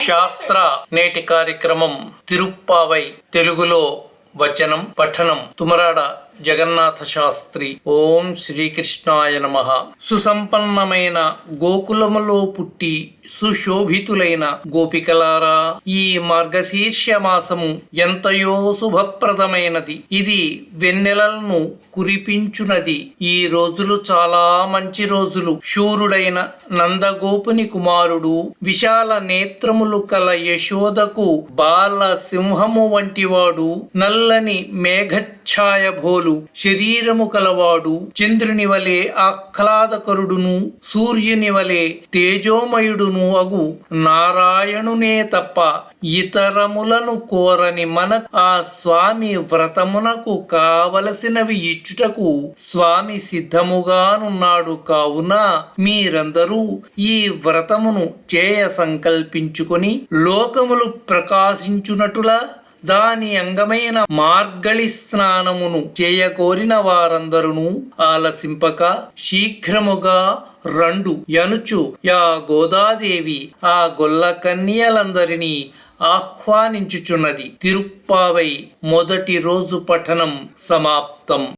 శాస్త్ర నేటి కార్యక్రమం తిరుప్పావై తెలుగులో వచనం పఠనం తుమరాడ జగన్నాథ శాస్త్రి ఓం శ్రీకృష్ణాయ నమ. సుసంపన్నమైన గోకులములో పుట్టి సుశోభితులైన గోపికలారా ఈ మార్గశీర్ష మాసము ఎంతయో శుభప్రదమైనది. ఇది వెన్నెలలను కురిపించునది. ఈ రోజులు చాలా మంచి రోజులు. శూరుడైన నందగోపుని కుమారుడు విశాల నేత్రములు కల యశోదకు బాల సింహము వంటివాడు నల్లని మేఘ మేఘఛాయ భోలు శరీరము కలవాడు చంద్రుని వలె ఆహ్లాదకరుడును సూర్యుని వలె తేజోమయుడును అగు నారాయణునే తప్ప ఇతరములను కోరని మన ఆ స్వామి వ్రతమునకు కావలసినవి ఇచ్చుటకు స్వామి సిద్ధముగానున్నాడు కావున మీరందరూ ఈ వ్రతమును చేయ సంకల్పించుకొని లోకములు ప్రకాశించునటులా దాని అంగమైన మార్గళి స్నానమును చేయకోరిన వారందరును ఆలసింపక శీఘ్రముగా రండు. యనుచు యా గోదాదేవి ఆ గొల్ల కన్యలందరినీ ఆహ్వానించుచున్నది. తిరుప్పావై మొదటి రోజు పఠనం సమాప్తం.